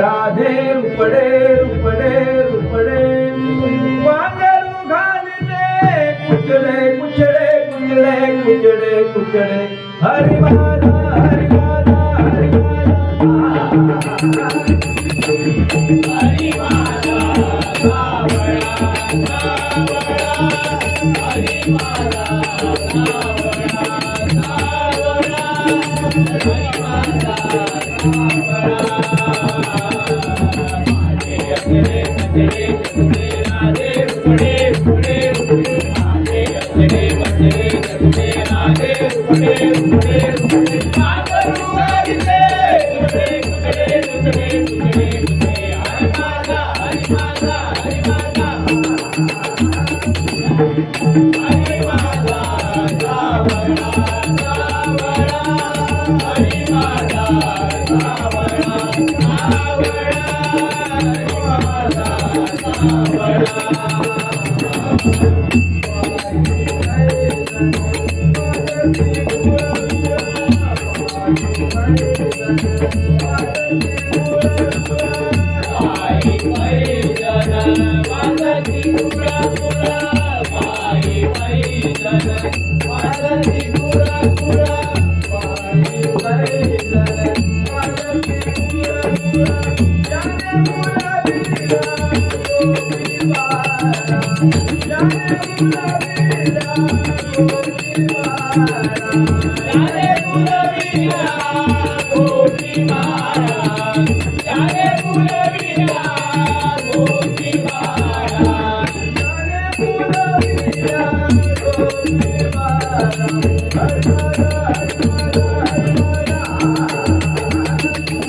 राधे रुपडे रुपडे रुपडे वांगरू घालते कुचडे कुचडे कुचडे Hallelujah.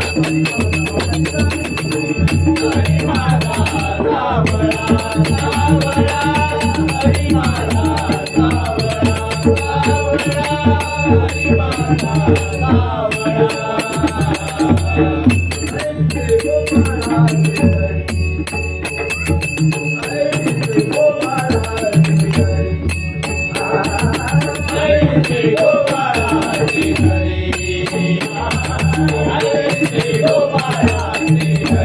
Thank you.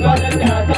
Gracias.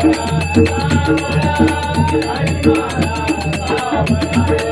Thank you.